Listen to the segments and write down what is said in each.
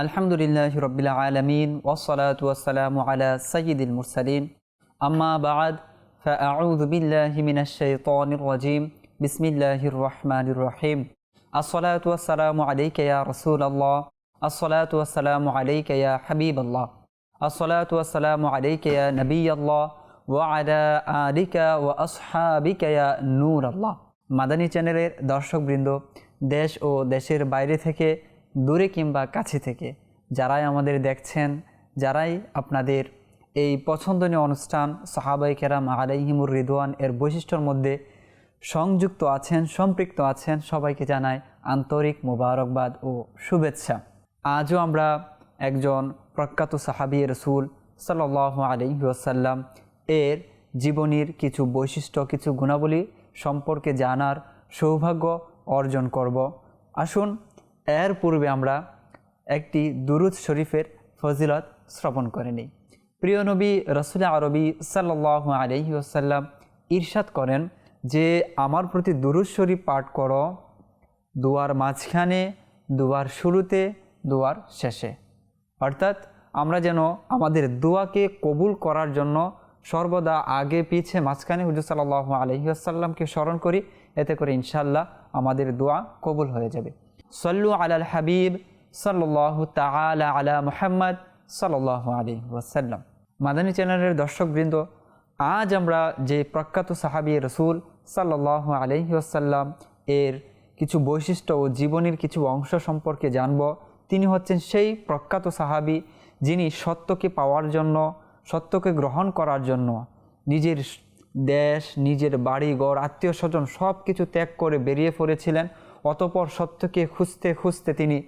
আলহামদুলিল্লাহ রবিল্লা আলমিন ওসলাত ওয়াসালাম আলা সঈদুল মুরসালিন। আম্মা বাদ ফাউদ্দিল্লাহিমিনাশাইতনিরজিম বিসমিল্লাহির রহমানির রহিম। আসসালাতু ওয়াসালামু আলাইকা ইয়া রাসূলুল্লাহ। আসসালাতু ওয়াসালামু আলাইকা ইয়া হাবিবাল্লাহ। আসসালাতু ওয়াসালামু আলাইকা ইয়া নবিয়াল্লাহ। ওয়া আলা আলিকা ওয়া আসহাবিকা ইয়া নূরাল্লাহ। মাদানী চ্যানেলের দর্শকবৃন্দ, দেশ ও দেশের বাইরে থেকে দূরে কিংবা কাছে থেকে যারাই আমাদের দেখছেন, যারাই আপনাদের এই পছন্দনীয় অনুষ্ঠান সাহাবাই কেরাম আলাইহিমুর রিদওয়ান এর বৈশিষ্ট্যর মধ্যে সংযুক্ত আছেন, সম্পৃক্ত আছেন, সবাইকে জানাই আন্তরিক মোবারকবাদ ও শুভেচ্ছা। আজও আমরা একজন প্রখ্যাত সাহাবি রসুল সাল্লাহ আলহি ওসাল্লাম এর জীবনীর কিছু বৈশিষ্ট্য, কিছু গুণাবলী সম্পর্কে জানার সৌভাগ্য অর্জন করব। আসুন এর পূর্বে আমরা একটি দুরুদ শরীফের ফজিলত শ্রবণ করে নিই প্রিয় নবী রসুল আরবি সাল্লাহ আলহি ঈর্ষাদ করেন যে, আমার প্রতি দুরুদ শরীফ পাঠ করো, দুয়ার মাঝখানে, দুয়ার শুরুতে, দুয়ার শেষে। অর্থাৎ আমরা যেন আমাদের দোয়াকে কবুল করার জন্য সর্বদা আগে পিছে মাঝখানে হুজুর সাল্লাহ আলহিহাসাল্লামকে স্মরণ করি, এতে করে ইনশাল্লাহ আমাদের দোয়া কবুল হয়ে যাবে। সল্লু আলাল হাবিব সাল্লাহ তালা আলা মুহাম্মদ সাল্লাহ আলী ওয়াসাল্লাম। মাদানী চ্যানেলের দর্শকবৃন্দ, আজ আমরা যে প্রখ্যাত সাহাবি রসুল সাল্লাহ আলহি ওয়াসাল্লাম এর কিছু বৈশিষ্ট্য ও জীবনের কিছু অংশ সম্পর্কে জানব। তিনি হচ্ছেন সেই প্রখ্যাত সাহাবি যিনি সত্যকে পাওয়ার জন্য, সত্যকে গ্রহণ করার জন্য নিজের দেশ, নিজের বাড়ি, ঘর, আত্মীয় স্বজন সব কিছু ত্যাগ করে বেরিয়ে পড়েছিলেন। অতপর সত্যকে খুঁজতে খুঁজতে তিনি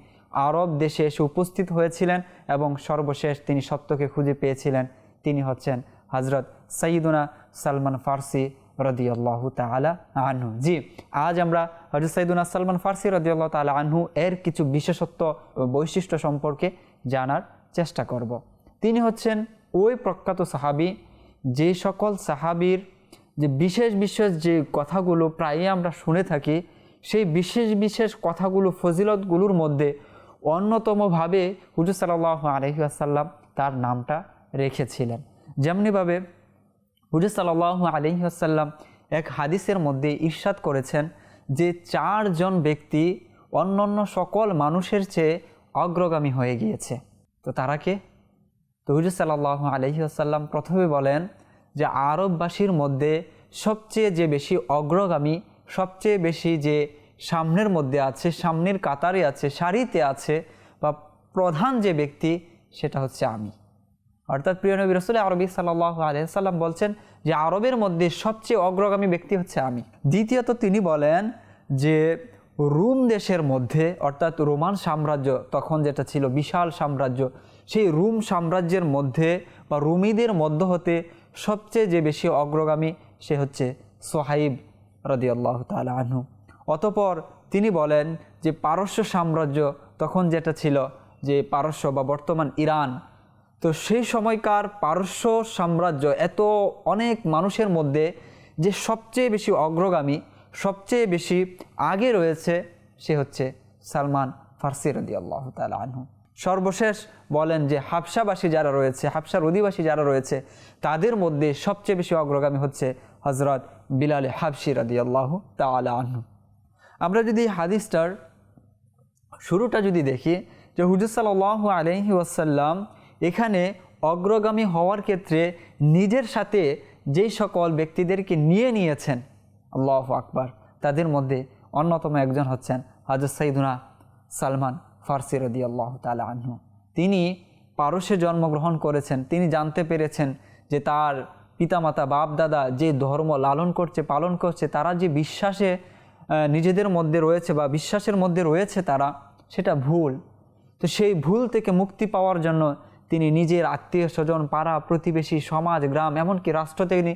আরব দেশে এসে উপস্থিত হয়েছিলেন এবং সর্বশেষ তিনি সত্যকে খুঁজে পেয়েছিলেন তিনি হচ্ছেন হজরত সঈদুনা সালমান ফার্সি রদিয়াল্লাহ তালা আনহু জি, আজ আমরা হজরত সঈদুনা সালমান ফার্সি রদিয়াল্লাহ তালা আনহু এর কিছু বিশেষত্ব বৈশিষ্ট্য সম্পর্কে জানার চেষ্টা করব। তিনি হচ্ছেন ওই প্রখ্যাত সাহাবি, যে সকল সাহাবির যে বিশেষ বিশেষ যে কথাগুলো প্রায়ই আমরা শুনে থাকি সেই বিশেষ বিশেষ কথাগুলো, ফজিলতগুলোর মধ্যে অন্যতমভাবে হুজুর সাল্লাহ আলহি আসাল্লাম তার নামটা রেখেছিলেন। যেমনিভাবে হুজুর সাল্লাহ আলহি আসাল্লাম এক হাদিসের মধ্যে ঈর্ষাদ করেছেন যে চারজন ব্যক্তি অন্যান্য সকল মানুষের চেয়ে অগ্রগামী হয়ে গিয়েছে। তো তারা কে? তো হুজুর সাল্লাহ আলহি আসাল্লাম প্রথমে বলেন যে আরববাসীর মধ্যে সবচেয়ে যে বেশি অগ্রগামী সবচেয়ে বেশি যে সামনের মধ্যে আছে, সামনের কাতারে আছে, সারিতে আছে বা প্রধান যে ব্যক্তি সেটা হচ্ছে আমি। অর্থাৎ প্রিয় নবী রসুল আরবি সাল্লাহ আলহাম বলছেন যে আরবের মধ্যে সবচেয়ে অগ্রগামী ব্যক্তি হচ্ছে আমি। দ্বিতীয়ত তিনি বলেন যে রুম দেশের মধ্যে, অর্থাৎ রোমান সাম্রাজ্য তখন যেটা ছিল বিশাল সাম্রাজ্য, সেই রুম সাম্রাজ্যের মধ্যে বা রুমিদের মধ্য হতে সবচেয়ে যে বেশি অগ্রগামী সে হচ্ছে সোহাইব রদিয়াল্লাহ তালা আনহু। অতপর তিনি বলেন যে পারস্য সাম্রাজ্য তখন যেটা ছিল যে পারস্য বা বর্তমান ইরান, তো সেই সময়কার পারস্য সাম্রাজ্য এত অনেক মানুষের মধ্যে যে সবচেয়ে বেশি অগ্রগামী, সবচেয়ে বেশি আগে রয়েছে সে হচ্ছে সালমান ফার্সি রদি আল্লাহ তালা আনহু। সর্বশেষ বলেন যে হাফসাবাসী যারা রয়েছে, হাফসার অধিবাসী যারা রয়েছে, তাদের মধ্যে সবচেয়ে বেশি অগ্রগামী হচ্ছে হজরত বিলাল হাফসি রদি আল্লাহ তালা আনহু। আমরা যদি হাদিসটার শুরুটা যদি দেখি যে হুজুর সাল্লাহ আলহি ওয়াসাল্লাম এখানে অগ্রগামী হওয়ার ক্ষেত্রে নিজের সাথে যেই সকল ব্যক্তিদেরকে নিয়ে নিয়েছেন, আল্লাহ আকবার, তাদের মধ্যে অন্যতম একজন হচ্ছেন হাজর সাইদুনা সালমান ফার্সি রদি আল্লাহ তালা আহ্ন তিনি পারস্যে জন্মগ্রহণ করেছেন, তিনি জানতে পেরেছেন যে তার পিতামাতা বাপ দাদা যে ধর্ম লালন করছে, পালন করছে, তারা যে বিশ্বাসে নিজেদের মধ্যে রয়েছে বা বিশ্বাসের মধ্যে রয়েছে তারা, সেটা ভুল। তো সেই ভুল থেকে মুক্তি পাওয়ার জন্য তিনি নিজের আত্মীয় স্বজন, পাড়া, প্রতিবেশী, সমাজ, গ্রাম, এমনকি রাষ্ট্র তিনি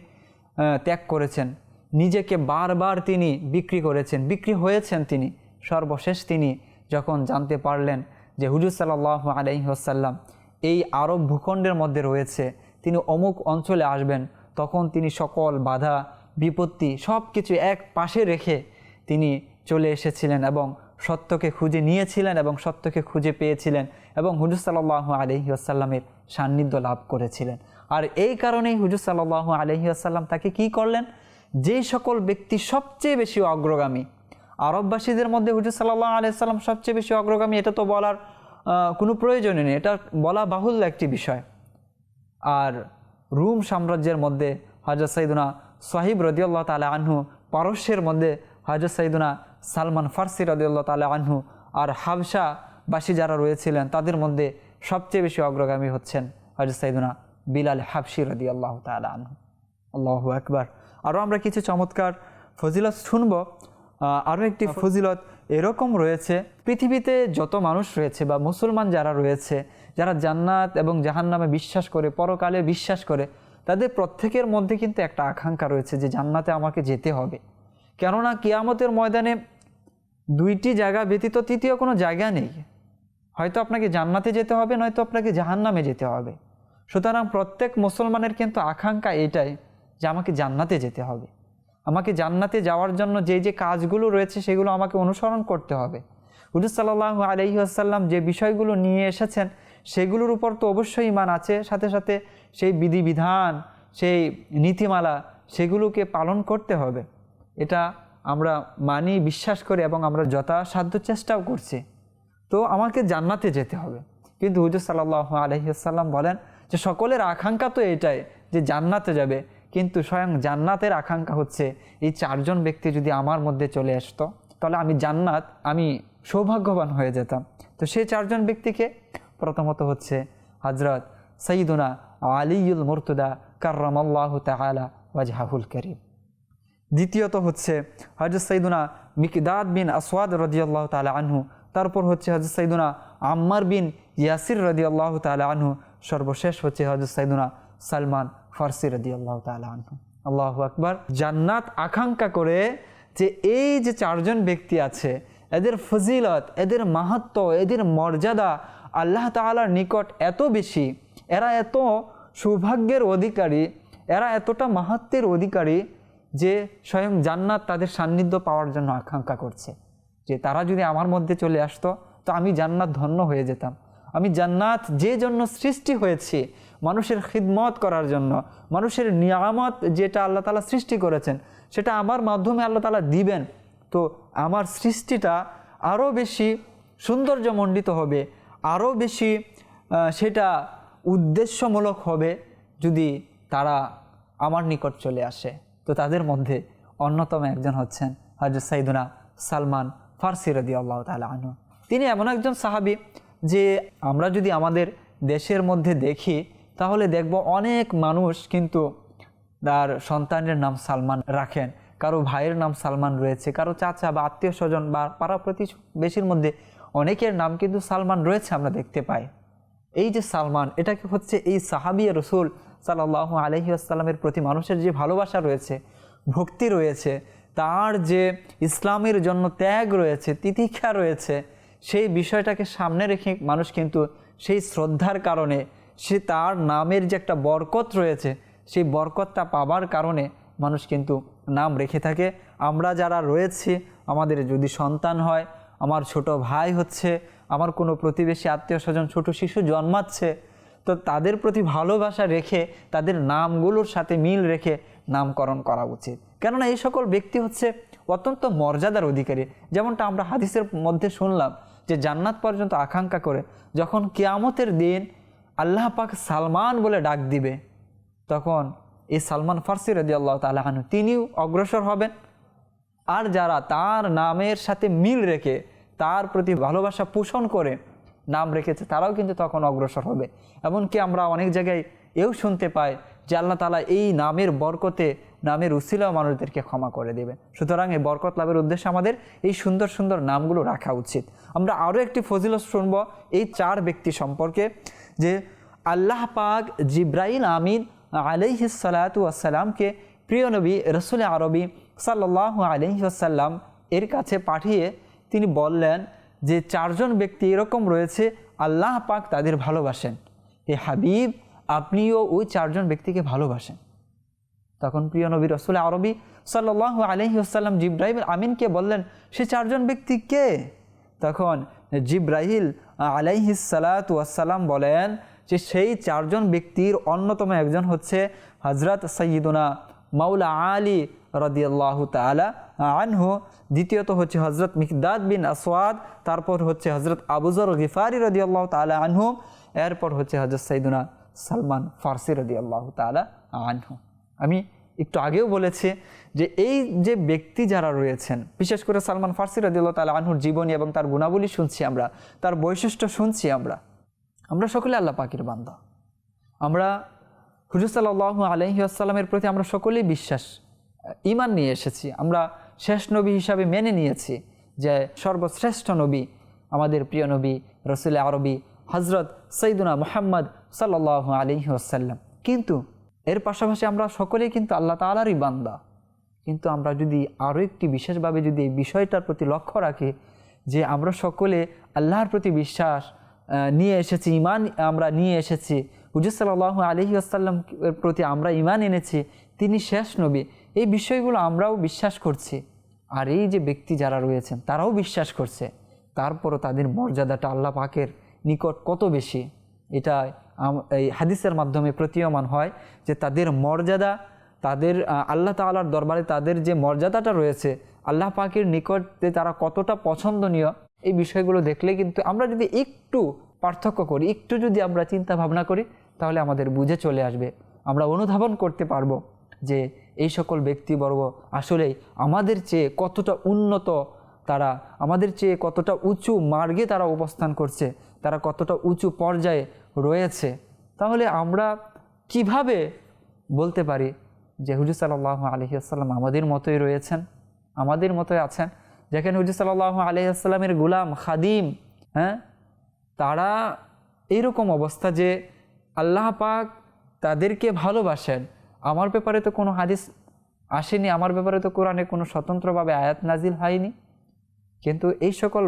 ত্যাগ করেছেন। নিজেকে বারবার তিনি বিক্রি করেছেন, বিক্রি হয়েছেন তিনি। সর্বশেষ তিনি যখন জানতে পারলেন যে হুজুর সাল্লাহ আলহিহাসাল্লাম এই আরব ভূখণ্ডের মধ্যে রয়েছে তিনি অমুক অঞ্চলে আসবেন, তখন তিনি সকল বাধা, বিপত্তি সব কিছু এক পাশে রেখে তিনি চলে এসেছিলেন এবং সত্যকে খুঁজে নিয়েছিলেন এবং সত্যকে খুঁজে পেয়েছিলেন এবং হুজুর সাল্লাহ আলহি আসাল্লামের সান্নিধ্য লাভ করেছিলেন। আর এই কারণেই হুজুর সাল্লাহ আলহি আসাল্লাম তাকে কি করলেন? যেই সকল ব্যক্তি সবচেয়ে বেশি অগ্রগামী, আরববাসীদের মধ্যে হুজুর সাল্লাহ আলাইসাল্লাম সবচেয়ে বেশি অগ্রগামী, এটা তো বলার কোনো প্রয়োজনই নেই। এটা বলা বাহুল্য একটি বিষয়। আর রুম সাম্রাজ্যের মধ্যে হজরত সৈদুনা সাহিব রদিউল্লাহ তালা আনহু পারস্যের মধ্যে হজরত সৈদুনা সালমান ফার্সি রদিউল্লাহ তালা আনহু আর হাবসাবাসী যারা রয়েছিলেন তাদের মধ্যে সবচেয়ে বেশি অগ্রগামী হচ্ছেন হজরত সৈদুনা বিলাল হাবসি রদিউল্লাহ তালা আনহু। আল্লাহ একবার আরও আমরা কিছু চমৎকার ফজিলত শুনব। আরও একটি ফজিলত এরকম রয়েছে, পৃথিবীতে যত মানুষ রয়েছে বা মুসলমান যারা রয়েছে, যারা জান্নাত এবং জাহান্নামে বিশ্বাস করে, পরকালে বিশ্বাস করে, তাদের প্রত্যেকের মধ্যে কিন্তু একটা আকাঙ্ক্ষা রয়েছে যে জান্নাতে আমাকে যেতে হবে। কেননা কিয়ামতের ময়দানে দুইটি জায়গা ব্যতীত তৃতীয় কোনো জায়গা নেই। হয়তো আপনাকে জান্নাতে যেতে হবে, নয়তো আপনাকে জাহান্নামে যেতে হবে। সুতরাং প্রত্যেক মুসলমানের কিন্তু আকাঙ্ক্ষা এটাই যে আমাকে জান্নাতে যেতে হবে। আমাকে জান্নাতে যাওয়ার জন্য যে যে কাজগুলো রয়েছে সেগুলো আমাকে অনুসরণ করতে হবে। হুজুর সাল্লাহ আলহি আসাল্লাম যে বিষয়গুলো নিয়ে এসেছেন, সেগুলোর উপর তো অবশ্যই ইমান আছে। সাথে সাথে সেই বিধিবিধান, সেই নীতিমালা, সেগুলোকে পালন করতে হবে। এটা আমরা মানি, বিশ্বাস করি এবং আমরা যথাসাধ্য চেষ্টাও করছি। তো আমাকে জান্নাতে যেতে হবে। কিন্তু হুজুর সাল্লাহ আলহিসাল্লাম বলেন যে সকলের আকাঙ্ক্ষা তো এটাই যে জান্নাতে যাবে। কিন্তু স্বয়ং জান্নাতের আকাঙ্ক্ষা হচ্ছে এই চারজন ব্যক্তি যদি আমার মধ্যে চলে আসতো, তাহলে আমি জান্নাত, আমি সৌভাগ্যবান হয়ে যেতাম। তো সেই চারজন ব্যক্তিকে প্রথমত হচ্ছে হজরত সঈদুনা আলিউল মুর্তুদা কার্রামাল্লাহ তালা ওয়াজহাহুল করিম। দ্বিতীয়ত হচ্ছে হজরত সৈদুনা মিকদাদ বিন আসওয়াদ রদিয়াল্লাহ তালা আনহু, তারপর হচ্ছে হজরত সৈদুনা আম্মার বিন ইয়াসির রদিয়াল্লাহ তালা আনহু, সর্বশেষ হচ্ছে হজরত সৈদুনা সালমান ফার্সি রদিয়াল্লাহ তালা আনহু। আল্লাহ আকবার। জান্নাত আকাঙ্ক্ষা করে যে এই যে চারজন ব্যক্তি আছে, এদের ফজিলত, এদের মাহাত্ম, এদের মর্যাদা আল্লাহ তালার নিকট এত বেশি, এরা এত সৌভাগ্যের অধিকারী, এরা এতটা মাহাত্মের অধিকারী যে স্বয়ং জান্নাত তাদের সান্নিধ্য পাওয়ার জন্য আকাঙ্ক্ষা করছে। যে তারা যদি আমার মধ্যে চলে আসতো, তো আমি জান্নাত ধন্য হয়ে যেতাম। আমি জান্নাত যে জন্য সৃষ্টি হয়েছি মানুষের খিদমত করার জন্য, মানুষের নিয়ামত যেটা আল্লাহ তালা সৃষ্টি করেছেন, সেটা আমার মাধ্যমে আল্লাহ তালা দিবেন। তো আমার সৃষ্টিটা আরও বেশি সৌন্দর্যমণ্ডিত হবে, আরও বেশি সেটা উদ্দেশ্যমূলক হবে যদি তারা আমার নিকট চলে আসে। তো তাদের মধ্যে অন্যতম একজন হচ্ছেন হজরত সাইদুনা সালমান ফার্সি রদি আল্লাহ তালা আনু তিনি এমন একজন সাহাবি যে আমরা যদি আমাদের দেশের মধ্যে দেখি তাহলে দেখব অনেক মানুষ কিন্তু তার সন্তানের নাম সালমান রাখেন। কারও ভাইয়ের নাম সালমান রয়েছে, কারও চাচা বা আত্মীয় স্বজন বা পাড়া প্রতিবেশীর মধ্যে অনেকের নাম কিন্তু সালমান রয়েছে আমরা দেখতে পাই। এই যে সালমান, এটাকে হচ্ছে এই সাহাবিয়া রসুল সাল্লাহ আলহি আসসালামের প্রতি মানুষের যে ভালোবাসা রয়েছে, ভক্তি রয়েছে, তার যে ইসলামের জন্য ত্যাগ রয়েছে, তিতিক্ষা রয়েছে, সেই বিষয়টাকে সামনে রেখে মানুষ কিন্তু সেই শ্রদ্ধার কারণে সে তার নামের যে একটা বরকত রয়েছে, সেই বরকতটা পাবার কারণে মানুষ কিন্তু নাম রেখে থাকে। আমরা যারা রয়েছি, আমাদের যদি সন্তান হয়, আমার ছোট ভাই হচ্ছে, আমার কোনো প্রতিবেশী, আত্মীয় স্বজন, ছোটো শিশু জন্মাচ্ছে, তো তাদের প্রতি ভালোবাসা রেখে, তাদের নামগুলোর সাথে মিল রেখে নামকরণ করা উচিত। কেননা এই সকল ব্যক্তি হচ্ছে অত্যন্ত মর্যাদার অধিকারী। যেমনটা আমরা হাদিসের মধ্যে শুনলাম যে জান্নাত পর্যন্ত আকাঙ্ক্ষা করে, যখন কেয়ামতের দিন আল্লাহ পাক সালমান বলে ডাক দিবে, তখন এই সালমান ফার্সি রদি আল্লাহ তালাহানু তিনিও অগ্রসর হবেন। আর যারা তার নামের সাথে মিল রেখে তার প্রতি ভালোবাসা পোষণ করে নাম রেখেছে, তারাও কিন্তু তখন অগ্রসর হবে। এমনকি আমরা অনেক জায়গায় এও শুনতে পাই যে আল্লাহ তালা এই নামের বরকতে, নামের উসিলাও মানুষদেরকে ক্ষমা করে দেবে সুতরাং এই বরকত লাভের উদ্দেশ্যে আমাদের এই সুন্দর সুন্দর নামগুলো রাখা উচিত। আমরা আরও একটি ফজিলত শুনব এই চার ব্যক্তি সম্পর্কে। যে আল্লাহ পাক জিব্রাইল আমিন আলাইহিসালাতু আসসালামকে প্রিয় নবী রসুল আরবি সাল্লাহ আলহিহাসাল্লাম এর কাছে পাঠিয়ে তিনি বললেন যে চারজন ব্যক্তি এরকম রয়েছে, আল্লাহ পাক তাদের ভালোবাসেন। এ হাবিব, আপনিও ওই চারজন ব্যক্তিকে ভালোবাসেন। তখন প্রিয় নবী রসুল আরবি সাল্লাহ আলহি আসাল্লাম জিব্রাহিম আমিনকে বললেন, সে চারজন ব্যক্তি কে? তখন জিব্রাহিল আলাইহিসালাত ওয়াসাল্লাম বলেন যে সেই চারজন ব্যক্তির অন্যতম একজন হচ্ছে হজরত সৈয়দুনা মাওলা আলী রদিয়াল্লাহ তালা আনহু, দ্বিতীয়ত হচ্ছে হজরত মিকদাদ বিন আসওয়াদ, তারপর হচ্ছে হজরত আবুজর গিফারি রদিয়াল্লাহ তালা আনহু, এরপর হচ্ছে হজরত সৈদুনা সালমান ফার্সি রদিয়াল্লাহ তালা আনহু। আমি একটু আগেও বলেছি যে এই যে ব্যক্তি যারা রয়েছেন, বিশেষ করে সালমান ফার্সি রদিয়াল্লাহ তালা আনহুর জীবনী এবং তার গুণাবলী শুনছি আমরা, তার বৈশিষ্ট্য শুনছি আমরা আমরা সকলে আল্লাহ পাকির বান্দা। আমরা হুজুর সাল্লাহ আলহি আসসালামের প্রতি আমরা সকলেই বিশ্বাস ইমান নিয়ে এসেছি। আমরা শেষ নবী হিসাবে মেনে নিয়েছি যে সর্বশ্রেষ্ঠ নবী আমাদের প্রিয় নবী, রসুল আরবি হজরত সৈদুনা মোহাম্মদ সাল্লাহ আলহি আসাল্লাম কিন্তু এর পাশাপাশি আমরা সকলেই কিন্তু আল্লাহ তালারই বান্দা। কিন্তু আমরা যদি আরও একটি বিশেষভাবে যদি এই বিষয়টার প্রতি লক্ষ্য রাখি, যে আমরা সকলে আল্লাহর প্রতি বিশ্বাস নিয়ে এসেছি ইমান আমরা নিয়ে এসেছি, হুজুর সাল্লাহ আলহি আসাল্লামের প্রতি আমরা ইমান এনেছি, তিনি শেষ নবী, এই বিষয়গুলো আমরাও বিশ্বাস করছি। আর এই যে ব্যক্তি যারা রয়েছেন, তারাও বিশ্বাস করছে। তারপরও তাদের মর্যাদাটা আল্লাহ পাকের নিকট কত বেশি? এটা এই হাদিসের মাধ্যমে প্রতীয়মান হয় যে তাদের মর্যাদা, তাদের আল্লাহ তাল্লার দরবারে তাদের যে মর্যাদাটা রয়েছে, আল্লাহ পাকের নিকটে তারা কতটা পছন্দনীয়, এই বিষয়গুলো দেখলে কিন্তু আমরা যদি একটু পার্থক্য করি, একটু যদি আমরা চিন্তা ভাবনা করি, তাহলে আমাদের বুঝে চলে আসবে। আমরা অনুধাবন করতে পারব যে এই সকল ব্যক্তিবর্গ আসলেই আমাদের চেয়ে কতটা উন্নত, তারা আমাদের চেয়ে কতটা উঁচু মার্গে তারা অবস্থান করছে। তারা কতটা উঁচু পর্যায়ে রয়েছে, তাহলে আমরা কীভাবে বলতে পারি যে হুজুর সাল্লাহ আলহিহাস্লাম আমাদের মতোই রয়েছেন, আমাদের মতোই আছেন? যেখানে হুজুর সাল্লাহ আলহিহাস্লামের গুলাম খাদিম হ্যাঁ? তারা এইরকম অবস্থা যে আল্লাহ পাক তাদেরকে ভালোবাসেন। আমার ব্যাপারে তো কোনো হাদিস আসেনি, আমার ব্যাপারে তো কোরআনে কোনো স্বতন্ত্রভাবে আয়াত নাজিল হয়নি। কিন্তু এই সকল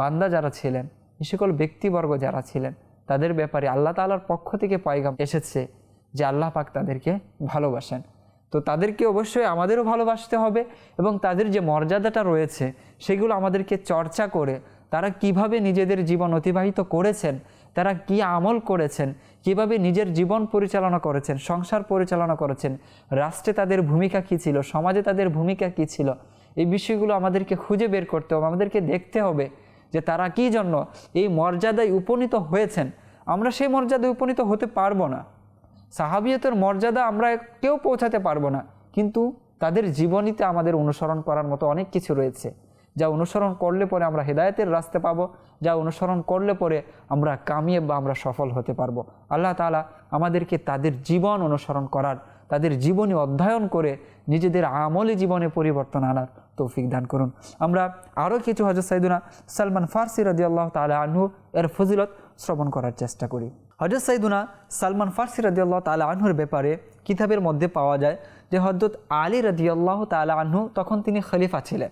বান্দা যারা ছিলেন এই সকল ব্যক্তিবর্গ যারা ছিলেন, তাদের ব্যাপারে আল্লাহ তালার পক্ষ থেকে পয়গাম এসেছে যে আল্লাহ পাক তাদেরকে ভালোবাসেন। তো তাদেরকে অবশ্যই আমাদেরও ভালোবাসতে হবে এবং তাদের যে মর্যাদাটা রয়েছে, সেগুলো আমাদেরকে চর্চা করে তারা কীভাবে নিজেদের জীবন অতিবাহিত করেছেন, তারা কি আমল করেছেন, কীভাবে নিজের জীবন পরিচালনা করেছেন, সংসার পরিচালনা করেছেন, রাষ্ট্রে তাদের ভূমিকা কী ছিল, সমাজে তাদের ভূমিকা কী ছিল, এই বিষয়গুলো আমাদেরকে খুঁজে বের করতে হবে, আমাদেরকে দেখতে হবে। যে তারা কি জন্য এই মর্যাদায় উপনীত হয়েছেন? আমরা সেই মর্যাদায় উপনীত হতে পারব না। সাহাবিয়তের মর্যাদা আমরা কেউ পৌঁছাতে পারব না। কিন্তু তাদের জীবনীতে আমাদের অনুসরণ করার মতো অনেক কিছু রয়েছে। যা অনুসরণ করলে পরে আমরা হেদায়তের রাস্তা পাবো, যা অনুসরণ করলে পরে আমরা কামিয়ে বা আমরা সফল হতে পারব। আল্লাহ তালা আমাদেরকে তাদের জীবন অনুসরণ করার, তাদের জীবনী অধ্যয়ন করে নিজেদের আমলি জীবনে পরিবর্তন আনার তৌফিক দান করুন। আমরা আরও কিছু হজরত সাইদুনা সালমান ফার্সি রদি আল্লাহ তালা আনহু এর ফজিলত শ্রবণ করার চেষ্টা করি। হজরত সাইদুনা সালমান ফার্সি রদি আল্লাহ তালা আনহুর ব্যাপারে কিতাবের মধ্যে পাওয়া যায় যে হজরত আলী রদি আল্লাহ তালা আনহু তখন তিনি খলিফা ছিলেন।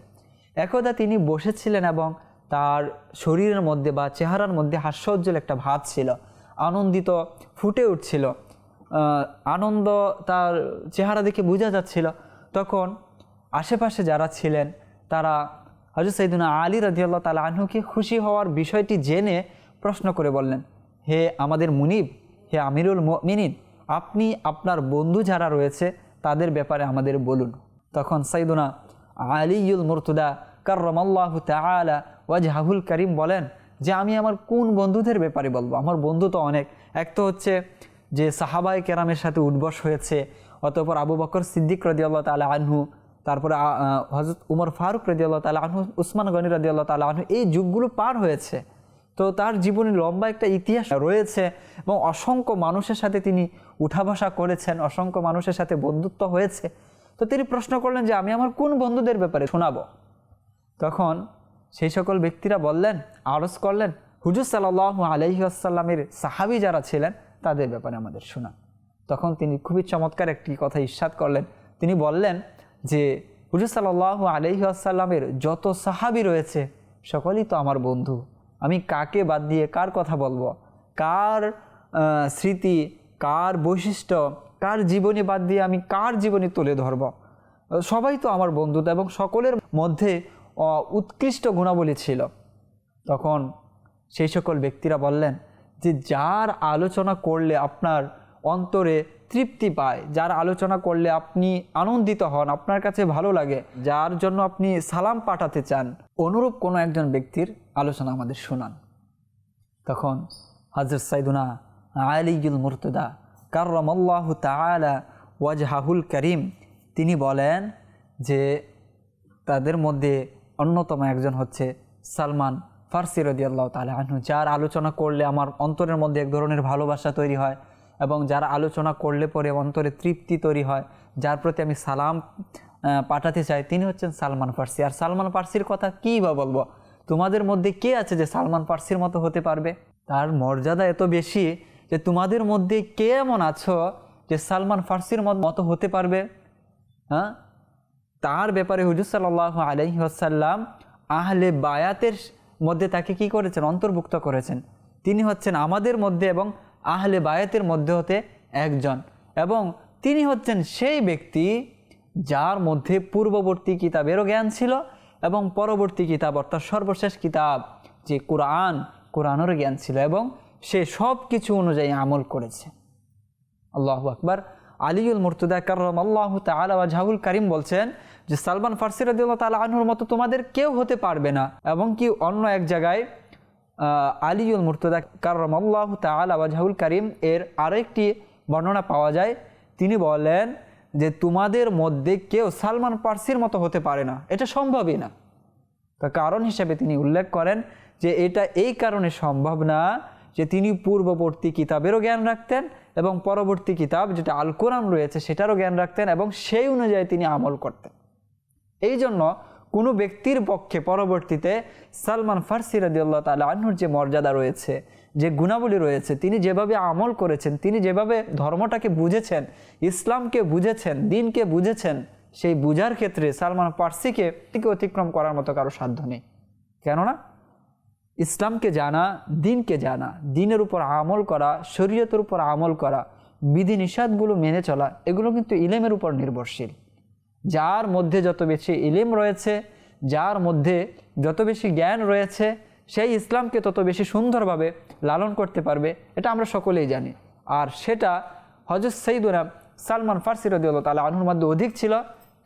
একদা তিনি বসেছিলেন এবং তার শরীরের মধ্যে বা চেহারার মধ্যে হাস্যোজ্জ্বল একটা ভাব ছিল, আনন্দিত ফুটে উঠছিল আনন্দ তার চেহারা দেখে বোঝা যাচ্ছিল। তখন আশেপাশে যারা ছিলেন, তারা হজরত সৈদুনা আলী রাজিয়াল্লাহ তালা আনহুকে খুশি হওয়ার বিষয়টি জেনে প্রশ্ন করে বললেন, হে আমাদের মুনিব, হে আমিরুল মিনিন আপনি আপনার বন্ধু যারা রয়েছে, তাদের ব্যাপারে আমাদের বলুন। তখন সাইদুনা আলিউল মুরতুদা কার্রমাল্লাহ তালা ওয়াজহাহুল করিম বলেন, যে আমি আমার কোন বন্ধুদের ব্যাপারে বলব? আমার বন্ধু তো অনেক। এক তো হচ্ছে যে সাহাবাই কেরামের সাথে উদ্বস হয়েছে, অতপর আবু বকর সিদ্দিক রদিয়াল্লাহ তালা আনহু তারপরে হজরত উমর ফারুক রদিয়াল্লাহ তালা আনহু, উসমান গনি রদিয়াল্লাহ তালা আনহু এই যুগগুলো পার হয়েছে। তো তার জীবনে লম্বা একটা ইতিহাস রয়েছে এবং অসংখ্য মানুষের সাথে তিনি উঠা বসা করেছেন, অসংখ্য মানুষের সাথে বন্ধুত্ব হয়েছে। তো তিনি প্রশ্ন করলেন যে, আমি আমার কোন বন্ধুদের ব্যাপারে শোনাবো? তখন সেই সকল ব্যক্তিরা বললেন, আরজ করলেন, হুজুর সাল্লাহ আলহি আসাল্লামের সাহাবি যারা ছিলেন, তাদের ব্যাপারে আমাদের শোনা তখন তিনি খুবই চমৎকার একটি কথা ইস্বাদ করলেন। তিনি বললেন যে হুজুর সাল্লাহ আলহি যত সাহাবি রয়েছে, সকলেই তো আমার বন্ধু। আমি কাকে বাদ দিয়ে কার কথা বলব? কার স্মৃতি, কার বৈশিষ্ট্য, কার জীবনী বাদ দিয়ে আমি কার জীবনী তুলে ধরব? সবাই তো আমার বন্ধুতা এবং সকলের মধ্যে উৎকৃষ্ট গুণাবলী ছিল। তখন সেই সকল ব্যক্তিরা বললেন যে, যার আলোচনা করলে আপনার অন্তরে তৃপ্তি পায়, যার আলোচনা করলে আপনি আনন্দিত হন, আপনার কাছে ভালো লাগে, যার জন্য আপনি সালাম পাঠাতে চান। অনুরূপ কোনো একজন ব্যক্তির আলোচনা আমাদের শোনান। তখন হজরত সাইদুনা আলিগুল মুর্তদা কার্রম আল্লাহ তালা ওয়াজহাহুল করিম, তিনি বলেন যে তাদের মধ্যে অন্যতম একজন হচ্ছে সালমান ফার্সি রদি আল্লাহ তালা আনহু, যার আলোচনা করলে আমার অন্তরের মধ্যে এক ধরনের ভালোবাসা তৈরি হয়। এবং যারা আলোচনা করলে পরে অন্তরে তৃপ্তি তৈরি হয়, যার প্রতি আমি সালাম পাঠাতে চাই, তিনি হচ্ছেন সালমান ফার্সি। আর সালমান ফার্সির কথা কী বা বলব? তোমাদের মধ্যে কে আছে যে সালমান ফার্সির মতো হতে পারবে? তার মর্যাদা এত বেশি যে তোমাদের মধ্যে কে এমন আছো যে সালমান ফার্সির মতো হতে পারবে? হ্যাঁ? তার ব্যাপারে হুজুর সাল্লাহ আলহি আসাল্লাম আহলে বায়াতের মধ্যে তাকে কি করেছেন? অন্তর্ভুক্ত করেছেন। তিনি হচ্ছেন আমাদের মধ্যে এবং আহলে বায়াতের মধ্যে হতে একজন। এবং তিনি হচ্ছেন সেই ব্যক্তি যার মধ্যে পূর্ববর্তী কিতাবেরও জ্ঞান ছিল এবং পরবর্তী কিতাব অর্থাৎ সর্বশেষ কিতাব যে কোরআন, কোরআনেরও জ্ঞান ছিল এবং সে সব কিছু অনুযায়ী আমল করেছে। আল্লাহ আকবার। আলিউল মুর্তুদা কার্রম আল্লাহ তালা জাহুল করিম বলছেন যে সালমান ফার্সি রদিল্লা তালা আনহুর মতো তোমাদের কেউ হতে পারবে না এবং কি অন্য এক জায়গায় আলিউল মুর্তুদা আল্লাহ তালা জাহুল করিম এর আরেকটি বর্ণনা পাওয়া যায়। তিনি বলেন যে, তোমাদের মধ্যে কেউ সালমান পার্সির মতো হতে পারে না। এটা সম্ভবই না। তার কারণ হিসেবে তিনি উল্লেখ করেন যে, এটা এই কারণে সম্ভব না যে, তিনি পূর্ববর্তী কিতাবেরও জ্ঞান রাখতেন এবং পরবর্তী কিতাব যেটা আল কোরআন রয়েছে, সেটারও জ্ঞান রাখতেন এবং সেই অনুযায়ী তিনি আমল করতেন। এই জন্য কোনো ব্যক্তির পক্ষে পরবর্তীতে সালমান ফার্সি রাদিউল্লাহ তালা আহ্নুর যে মর্যাদা রয়েছে, যে গুণাবলী রয়েছে, তিনি যেভাবে আমল করেছেন, তিনি যেভাবে ধর্মটাকে বুঝেছেন, ইসলামকে বুঝেছেন, দিনকে বুঝেছেন, সেই বুঝার ক্ষেত্রে সালমান ফার্সিকে অতিক্রম করার মতো কারও সাধ্য নেই। কেননা? ইসলামকে জানা, দিনকে জানা, দিনের উপর আমল করা, শরীয়তের উপর আমল করা, বিধিনিষেধগুলো মেনে চলা, এগুলো কিন্তু ইলেমের উপর নির্ভরশীল। যার মধ্যে যত বেশি ইলিম রয়েছে, যার মধ্যে যত বেশি জ্ঞান রয়েছে, সেই ইসলামকে তত বেশি সুন্দরভাবে লালন করতে পারবে, এটা আমরা সকলেই জানি। আর সেটা হজরত সঈদুনা সালমান ফার্সি রদিউল্লাহ তালা আনহুর মধ্যে অধিক ছিল।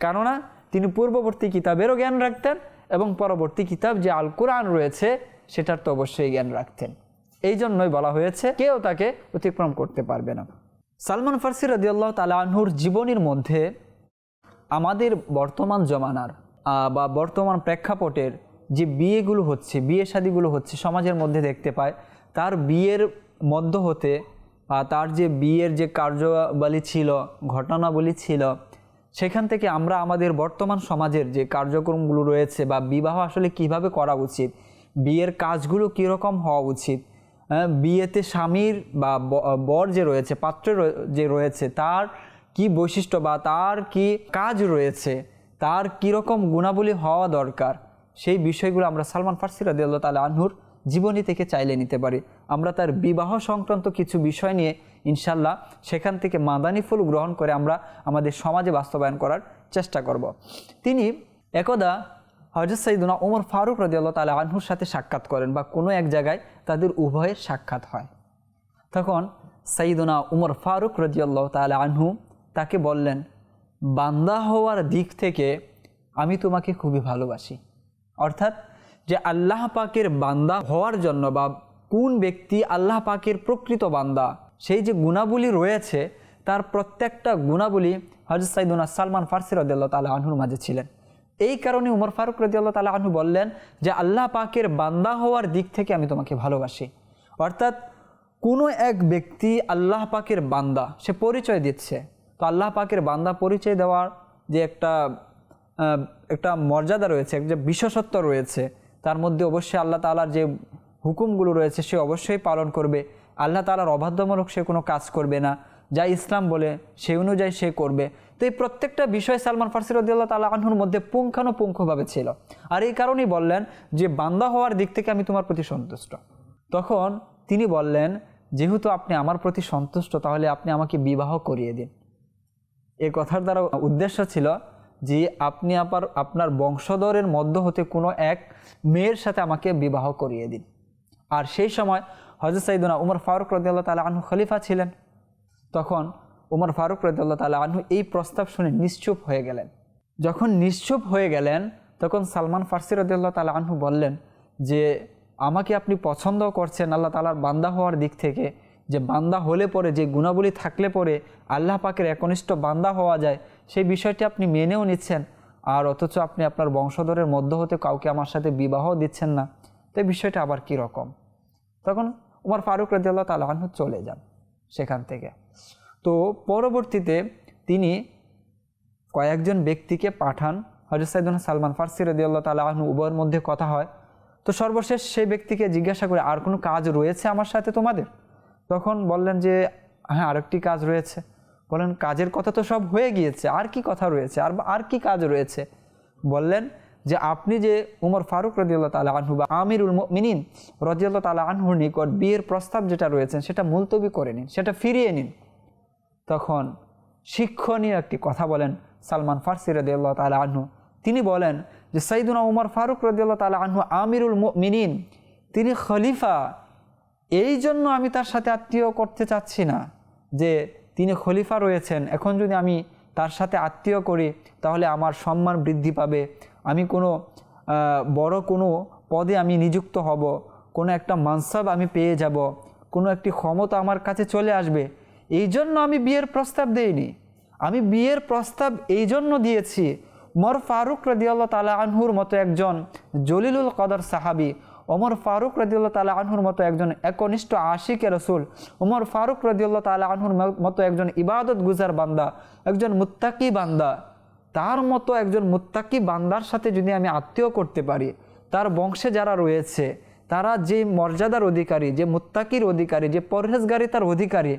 কেননা তিনি পূর্ববর্তী কিতাবেরও জ্ঞান রাখতেন এবং পরবর্তী কিতাব যে আল কোরআন রয়েছে, সেটার তো অবশ্যই জ্ঞান রাখতেন। এই জন্যই বলা হয়েছে, কেউ তাকে অতিক্রম করতে পারবে না। সালমান ফার্সি রদিউল্লাহ তালা আনহুর জীবনীর মধ্যে আমাদের বর্তমান জমানার বা বর্তমান প্রেক্ষাপটের যে বিয়েগুলো হচ্ছে, বিয়ে শাদিগুলো হচ্ছে সমাজের মধ্যে দেখতে পায়, তার বিয়ের মধ্য হতে বা তার যে বিয়ের যে কার্যাবলী ছিল, ঘটনাবলী ছিল, সেখান থেকে আমরা আমাদের বর্তমান সমাজের যে কার্যক্রমগুলো রয়েছে বা বিবাহ আসলে কীভাবে করা উচিত, বিয়ের কাজগুলো কীরকম হওয়া উচিত বিয়েতে স্বামীর বা বর যে রয়েছে পাত্র যে রয়েছে, তার কি বৈশিষ্ট্য বা তার কি কাজ রয়েছে? তার কীরকম গুণাবলী হওয়া দরকার? সেই বিষয়গুলো আমরা সালমান ফার্সি রাদিয়াল্লাহু তাআলা আনহুর জীবনী থেকে চাইলে নিতে পারি। আমরা তার বিবাহ সংক্রান্ত কিছু বিষয় নিয়ে ইনশাল্লাহ সেখান থেকে মাদানি ফুল গ্রহণ করে আমরা আমাদের সমাজে বাস্তবায়ন করার চেষ্টা করব। তিনি একদা হজরত সঈদুনা ওমর ফারুক রাদিয়াল্লাহু তাআলা আনহুর সাথে সাক্ষাৎ করেন বা কোনো এক জায়গায় তাদের উভয়ের সাক্ষাৎ হয়। তখন সাইদুনা উমর ফারুক রদিয়াল্লাহ তাআলা আনহু তাকে বললেন, বান্দা হওয়ার দিক থেকে আমি তোমাকে খুবই ভালোবাসি। অর্থাৎ যে আল্লাহ পাকের বান্দা হওয়ার জন্য বা কোন ব্যক্তি আল্লাহ পাকের প্রকৃত বান্দা, সেই যে গুণাবলী রয়েছে, তার প্রত্যেকটা গুণাবলী হজরত সাইদুনা সালমান ফার্সি রদিয়াল্লাহ তালা আনহুর মাঝে ছিলেন। এই কারণে উমর ফারুক রদিয়াল্লাহ তালা আনহু বললেন যে, আল্লাহ পাকের বান্দা হওয়ার দিক থেকে আমি তোমাকে ভালোবাসি। অর্থাৎ কোনো এক ব্যক্তি আল্লাহ পাকের বান্দা, সে পরিচয় দিচ্ছে। তো আল্লাহ পাকের বান্দা পরিচয় দেওয়ার যে একটা একটা মর্যাদা রয়েছে একটা বিশেষত্ব রয়েছে, তার মধ্যে অবশ্যই আল্লাহ তালার যে হুকুমগুলো রয়েছে, সে অবশ্যই পালন করবে। আল্লাহ তালার অবাধ্যমূলক সে কোনো কাজ করবে না। যা ইসলাম বলে, সে অনুযায়ী সে করবে। তো এই প্রত্যেকটা বিষয় সালমান ফার্সি রদিয়াল্লাহ তালা আনহুর মধ্যে পুঙ্খানুপুঙ্খভাবে ছিল। আর এই কারণেই বললেন যে, বান্দা হওয়ার দিক থেকে আমি তোমার প্রতি সন্তুষ্ট। তখন তিনি বললেন, যেহেতু আপনি আমার প্রতি সন্তুষ্ট, তাহলে আপনি আমাকে বিবাহ করিয়ে দিন। এই কথার দ্বারা উদ্দেশ্য ছিল যে আপনি আবার আপনার বংশধরের মধ্য হতে কোনো এক মেয়ের সাথে আমাকে বিবাহ করিয়ে দিন। আর সেই সময় হজরত সাইদুনা উমর ফারুক রদিয়াল্লাহ তালা আনহু খলিফা ছিলেন। তখন উমর ফারুক রদিয়াল্লাহ তালা আনহু এই প্রস্তাব শুনে নিশ্চুপ হয়ে গেলেন। যখন নিশ্চুপ হয়ে গেলেন, তখন সালমান ফার্সি রদিয়াল্লাহ তালা আনহু বললেন যে, আমাকে আপনি পছন্দ করছেন আল্লাহ তালার বান্দা হওয়ার দিক থেকে। যে বান্দা হলে পরে, যে গুণাবলী থাকলে পরে আল্লাহ পাকের একনিষ্ঠ বান্দা হওয়া যায়, সেই বিষয়টি আপনি মেনেও নিচ্ছেন। আর অথচ আপনি আপনার বংশধরের মধ্য হতে কাউকে আমার সাথে বিবাহ দিচ্ছেন না। তো বিষয়টা আবার কী রকম? তখন উমার ফারুক রাজিয়াল্লাহ তালাহু চলে যান সেখান থেকে। তো পরবর্তীতে তিনি কয়েকজন ব্যক্তিকে পাঠান। হজরত সাইদুল সালমান ফার্সি রদিয়াল্লাহ তালাহনু উভয়ের মধ্যে কথা হয়। তো সর্বশেষ সেই ব্যক্তিকে জিজ্ঞাসা করে, আর কোনো কাজ রয়েছে আমার সাথে তোমাদের? তখন বললেন যে হ্যাঁ আরেকটি কাজ রয়েছে। বলেন কাজের কথা তো সব হয়ে গিয়েছে, আর কি কথা রয়েছে? আর আর কি কাজ রয়েছে? বললেন যে, আপনি যে উমর ফারুক রদিয়াল্লাহ তালা আনহু বা আমিরুল মিনিন রদিয়াল্লাহ তালা আনহুর নিকট বিয়ের প্রস্তাব যেটা রয়েছেন সেটা মুলতবি করে নিন, সেটা ফিরিয়ে নিন। তখন শিক্ষণীয় একটি কথা বলেন সালমান ফার্সি রদিয়াল্লাহ তালা আনহু। তিনি বলেন যে, সাইদুনা উমর ফারুক রদিয়াল্লাহ তালা আনহু আমিরুল মিনিন তিনি খলিফা এই জন্য আমি তার সাথে আত্মীয় করতে চাচ্ছি না, যে তিনি খলিফা রয়েছেন, এখন যদি আমি তার সাথে আত্মীয় করি, তাহলে আমার সম্মান বৃদ্ধি পাবে। আমি কোনো বড় কোনো পদে আমি নিযুক্ত হব, কোনো একটা মানসাব আমি পেয়ে যাব, কোনো একটি ক্ষমতা আমার কাছে চলে আসবে। এই জন্য আমি বিয়ের প্রস্তাব দেইনি। আমি বিয়ের প্রস্তাব এই জন্য দিয়েছি। মর ফারুক রদিয়াল্লাহ তালা আনহুর মতো একজন জলিলুল কদর সাহাবি ওমর ফারুক রদিউল্লাহ তালা আনহুর মতো একজন একনিষ্ঠ আশিকে রসুল, ওমর ফারুক রদিউল্লাহ তালা আনহুর মতো একজন ইবাদত গুজার বান্দা, একজন মুত্তাকি বান্দা। তার মতো একজন মুত্তাকি বান্দার সাথে যদি আমি আত্মীয় করতে পারি, তার বংশে যারা রয়েছে, তারা যে মর্যাদার অধিকারী, যে মুত্তাকির অধিকারী, যে পরহেজগারিতার অধিকারী,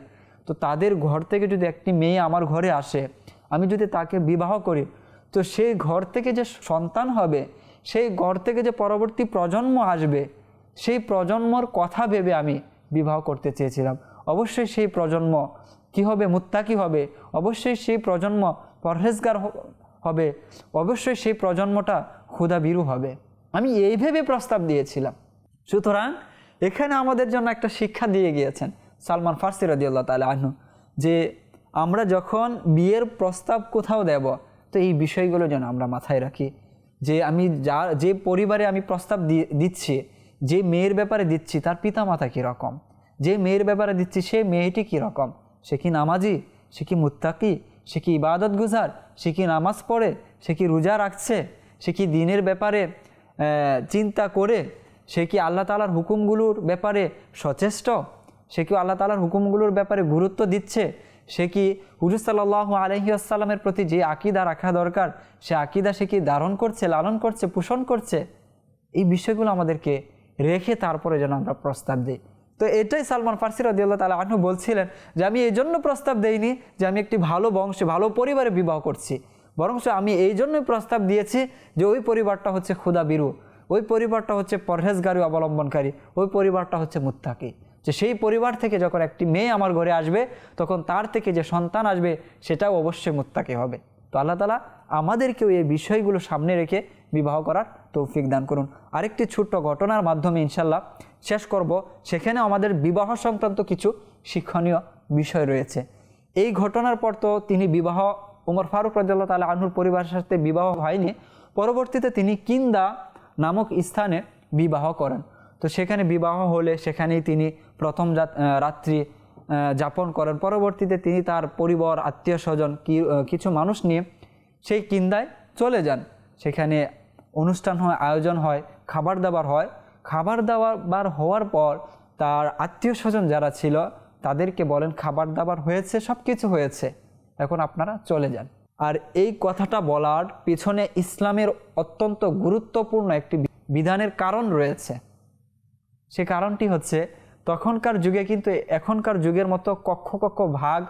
তো তাদের ঘর থেকে যদি একটি মেয়ে আমার ঘরে আসে, আমি যদি তাকে বিবাহ করি, তো সেই ঘর থেকে যে সন্তান হবে সেই ঘর থেকে যে পরবর্তী প্রজন্ম আসবে, সেই প্রজন্মর কথা ভেবে আমি বিবাহ করতে চেয়েছিলাম। অবশ্যই সেই প্রজন্ম কি হবে মুত্তাকি হবে, অবশ্যই সেই প্রজন্ম পরহেজগার হবে, অবশ্যই সেই প্রজন্মটা ক্ষুধাবিরু হবে। আমি এই ভেবে প্রস্তাব দিয়েছিলাম। সুতরাং এখানে আমাদের জন্য একটা শিক্ষা দিয়ে গিয়েছেন সালমান ফার্সি রদিয়াল্লাহ তালা আহনু যে আমরা যখন বিয়ের প্রস্তাব কোথাও দেব, তো এই বিষয়গুলো যেন আমরা মাথায় রাখি। যে আমি যা, যে পরিবারে আমি প্রস্তাব দিচ্ছি, যে মেয়ের ব্যাপারে দিচ্ছি, তার পিতা মাতা কীরকম? যে মেয়ের ব্যাপারে দিচ্ছি, সে মেয়েটি কীরকম? সে কি নামাজি? সে কি মুত্তাকি? সে কি ইবাদত গুজার? সে কি নামাজ পড়ে? সে কি রোজা রাখছে? সে কি দিনের ব্যাপারে চিন্তা করে? সে কি আল্লাহ তালার হুকুমগুলোর ব্যাপারে সচেষ্ট? সে কি আল্লাহ তালার হুকুমগুলোর ব্যাপারে গুরুত্ব দিচ্ছে? সে কি হুজুর সাল্লাহ আলহিউসাল্লামের প্রতি যে আকিদা রাখা দরকার, সে আকিদা সে কি ধারণ করছে, লালন করছে, পোষণ করছে? এই বিষয়গুলো আমাদেরকে রেখে তারপরে যেন আমরা প্রস্তাব দিই। তো এটাই সালমান ফার্সি রদিয়াল্লাহ তালা আহ্ন বলছিলেন যে, আমি এই জন্য প্রস্তাব দেইনি যে, আমি একটি ভালো বংশে, ভালো পরিবারে বিবাহ করছি। বরং আমি এই জন্যই প্রস্তাব দিয়েছি যে, ওই পরিবারটা হচ্ছে ক্ষুদা বিরু ওই পরিবারটা হচ্ছে পরহেজগারী অবলম্বনকারী, ওই পরিবারটা হচ্ছে মুত্তাকি। যে সেই পরিবার থেকে যখন একটি মেয়ে আমার ঘরে আসবে, তখন তার থেকে যে সন্তান আসবে, সেটাও অবশ্যই মুত্তাকি হবে। তো আল্লাহ তালা আমাদেরকেও এই বিষয়গুলো সামনে রেখে বিবাহ করার তৌফিক দান করুন। আরেকটি ছোট্ট ঘটনার মাধ্যমে ইনশাল্লাহ শেষ করব। সেখানে আমাদের বিবাহ সংক্রান্ত কিছু শিক্ষণীয় বিষয় রয়েছে। এই ঘটনার পর তো তিনি বিবাহ, উমর ফারুক রাজ্লাহ তালা আনুর পরিবারের সাথে বিবাহ হয়নি। পরবর্তীতে তিনি কিন্দা নামক স্থানে বিবাহ করেন। তো সেখানে বিবাহ হলে সেখানেই তিনি প্রথম রাত্রি যাপন করেন। পরবর্তীতে তিনি তার পরিবার, আত্মীয় স্বজন কিছু মানুষ নিয়ে সেই কিন্দায় চলে যান। সেখানে অনুষ্ঠান হয়, আয়োজন হয়, খাবার দাবার হয়। খাবার দাবার হওয়ার পর তার আত্মীয় স্বজন যারা ছিল, তাদেরকে বলেন, খাবার দাবার হয়েছে সব কিছু হয়েছে। এখন আপনারা চলে যান। আর এই কথাটা বলার পিছনে ইসলামের অত্যন্ত গুরুত্বপূর্ণ একটি বিধানের কারণ রয়েছে। সে কারণটি হচ্ছে তখনকার যুগে কিন্তু এখনকার যুগের মতো কক্ষ কক্ষ ভাগ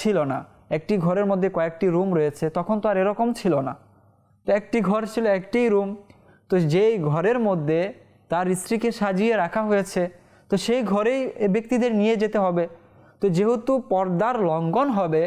ছিল না। একটি ঘরের মধ্যে কয়েকটি রুম রয়েছে, তখন তো আর এরকম ছিল না। তো একটি ঘর ছিল, একটি রুম তো যেই ঘরের মধ্যে তার স্ত্রীকে সাজিয়ে রাখা হয়েছে, তো সেই ঘরেই ব্যক্তিদের নিয়ে যেতে হবে। তো যেহেতু পর্দার লঙ্ঘন হবে,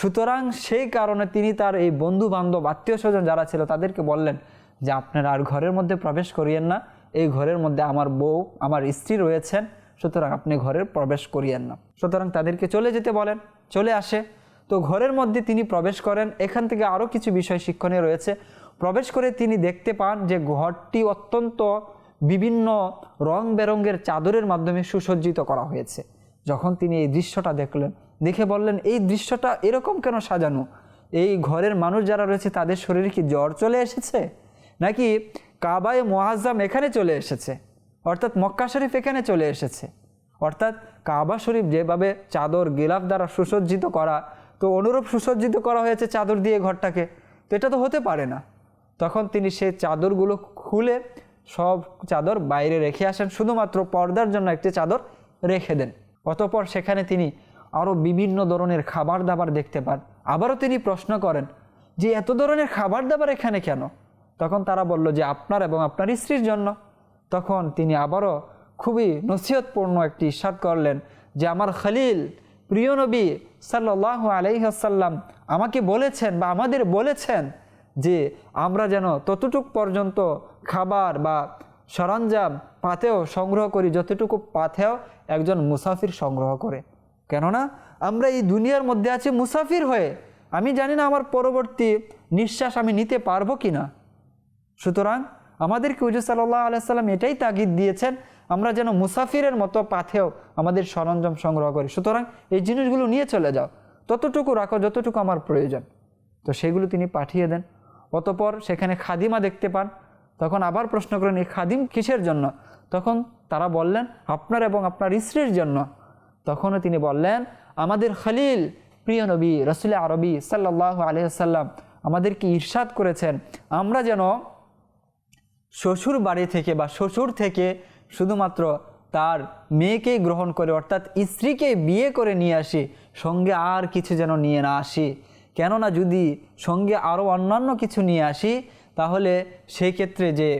সুতরাং সেই কারণে তিনি তার এই বন্ধু বান্ধব আত্মীয় স্বজন যারা ছিল, তাদেরকে বললেন যে, আপনারা আর ঘরের মধ্যে প্রবেশ করিয়েন না। এই ঘরের মধ্যে আমার বউ, আমার স্ত্রী রয়েছেন। সুতরাং আপনি ঘরের প্রবেশ করিয়েন না। সুতরাং তাদেরকে চলে যেতে বলেন, চলে আসে। তো ঘরের মধ্যে তিনি প্রবেশ করেন। এখান থেকে আরও কিছু বিষয় শিক্ষণীয় রয়েছে। প্রবেশ করে তিনি দেখতে পান যে ঘরটি অত্যন্ত বিভিন্ন রং বেরঙ্গের চাদরের মাধ্যমে সুসজ্জিত করা হয়েছে। যখন তিনি এই দৃশ্যটা দেখলেন, দেখে বললেন, এই দৃশ্যটা এরকম কেন সাজানো? এই ঘরের মানুষ যারা রয়েছে, তাদের শরীরে কি জ্বর চলে এসেছে? নাকি কাবায় মোয়াজ্জাম এখানে চলে এসেছে? অর্থাৎ মক্কা শরীফ এখানে চলে এসেছে। অর্থাৎ কাবা শরীফ যেভাবে চাদর, গিলাফ দ্বারা সুসজ্জিত করা, তো অনুরূপ সুসজ্জিত করা হয়েছে চাদর দিয়ে ঘরটাকে, তো এটা তো হতে পারে না। তখন তিনি সেই চাদরগুলো খুলে সব চাদর বাইরে রেখে আসেন, শুধুমাত্র পর্দার জন্য একটি চাদর রেখে দেন। অতপর সেখানে তিনি আরও বিভিন্ন ধরনের খাবার দাবার দেখতে পান। আবারও তিনি প্রশ্ন করেন, যে এত ধরনের খাবার দাবার এখানে কেন? তখন তারা বলল যে, আপনার এবং আপনার স্ত্রীর জন্য। তখন তিনি আবারও খুবই নসিহতপূর্ণ একটি ইস্বাদ করলেন যে আমার খালিল, প্রিয় নবী সাল্লাহ আলাইহাসাল্লাম আমাকে বলেছেন বা আমাদের বলেছেন যে আমরা যেন ততটুক পর্যন্ত খাবার বা সরঞ্জাম পাথেও সংগ্রহ করি, যতটুকু পাথেও একজন মুসাফির সংগ্রহ করে। কেননা আমরা এই দুনিয়ার মধ্যে আছি মুসাফির হয়ে। আমি জানি না আমার পরবর্তী নিঃশ্বাস আমি নিতে পারব কি না সুতরাং আমাদেরকে হুজুর সাল্লাহ আলাইসাল্লাম এটাই তাগিদ দিয়েছেন, আমরা যেন মুসাফিরের মতো পাথেও আমাদের সরঞ্জাম সংগ্রহ করি। সুতরাং এই জিনিসগুলো নিয়ে চলে যাও। ততটুকু রাখো, যতটুকু আমার প্রয়োজন। তো সেগুলো তিনি পাঠিয়ে দেন। অতপর সেখানে খাদিমা দেখতে পান। তখন আবার প্রশ্ন করেন, এই খাদিম কিসের জন্য? তখন তারা বললেন, আপনার এবং আপনার স্ত্রীর জন্য। তখনও তিনি বললেন, আমাদের খলিল, প্রিয় নবী, রসুল আরবি সাল্লাহ আলহাম আমাদেরকে ঈর্ষাদ করেছেন। আমরা যেন শ্বশুর বাড়ি থেকে বা শ্বশুর থেকে শুধুমাত্র তার মেয়েকেই গ্রহণ করে, অর্থাৎ স্ত্রীকে বিয়ে করে নিয়ে আসি, সঙ্গে আর কিছু যেন নিয়ে না আসি। কেননা যদি সঙ্গে আরও অন্যান্য কিছু নিয়ে আসি, তাহলে সেই ক্ষেত্রে যে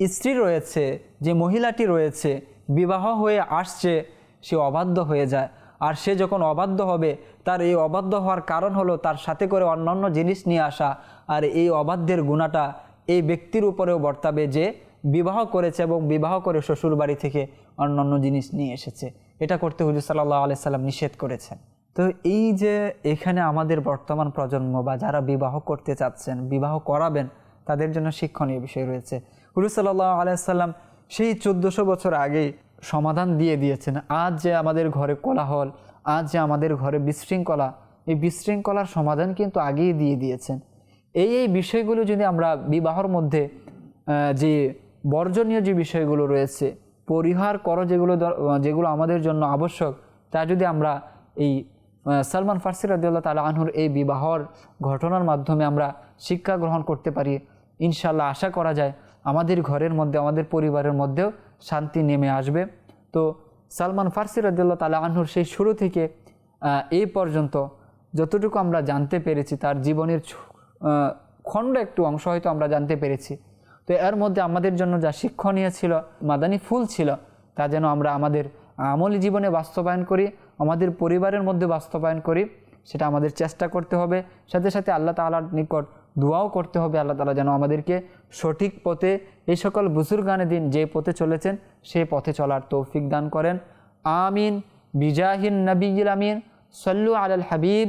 স্ত্রী রয়েছে, যে মহিলাটি রয়েছে, বিবাহ হয়ে আসছে, সে অবাধ্য হয়ে যায়। আর সে যখন অবাধ্য হবে, তার এই অবাধ্য হওয়ার কারণ হলো তার সাথে করে অন্যান্য জিনিস নিয়ে আসা, আর এই অবাধ্যের গুণাটা এই ব্যক্তির উপরেও বর্তাবে যে বিবাহ করেছে এবং বিবাহ করে শ্বশুর বাড়ি থেকে অন্যান্য জিনিস নিয়ে এসেছে। এটা করতে হুজুর সাল্লাহ আলাই সাল্লাম নিষেধ করেছেন। তো এই যে এখানে আমাদের বর্তমান প্রজন্ম বা যারা বিবাহ করতে চাচ্ছেন, বিবাহ করাবেন, তাদের জন্য শিক্ষণীয় বিষয় রয়েছে। হুজুর সাল্লাহ আলাইসাল্লাম সেই চোদ্দোশো বছর আগেই সমাধান দিয়ে দিয়েছেন। আজ যে আমাদের ঘরে কোলাহল, আজ যে আমাদের ঘরে বিশৃঙ্খলা, এই বিশৃঙ্খলার সমাধান কিন্তু আগেই দিয়ে দিয়েছেন। এই এই বিষয়গুলো যদি আমরা বিবাহর মধ্যে যে বর্জনীয় যে বিষয়গুলো রয়েছে, পরিহার করো যেগুলো যেগুলো আমাদের জন্য আবশ্যক, তা যদি আমরা এই সালমান ফার্সি রাদিউল্লাহ তালা আনহুর এই বিবাহর ঘটনার মাধ্যমে আমরা শিক্ষা গ্রহণ করতে পারি ইনশাল্লাহ আশা করা যায় আমাদের ঘরের মধ্যে, আমাদের পরিবারের মধ্যেও শান্তি নেমে আসবে। তো সালমান ফার্সি রাদিউল্লাহ তালা আনহুর সেই শুরু থেকে এই পর্যন্ত যতটুকু আমরা জানতে পেরেছি, তার জীবনের খণ্ড একটু অংশ হয়তো আমরা জানতে পেরেছি। তো এর মধ্যে আমাদের জন্য যা শিক্ষণীয় ছিল, মাদানি ফুল ছিল, তা যেন আমরা আমাদের আমলি জীবনে বাস্তবায়ন করি, আমাদের পরিবারের মধ্যে বাস্তবায়ন করি, সেটা আমাদের চেষ্টা করতে হবে। সাথে সাথে আল্লাহ তালার নিকট দোয়াও করতে হবে, আল্লাহ তালা যেন আমাদেরকে সঠিক পথে এই সকল বুজুর্গানে দিন যে পথে চলেছেন সেই পথে চলার তৌফিক দান করেন। আমিন। বিজাহিন নবীল আমিন। সল্লু আল হাবিব।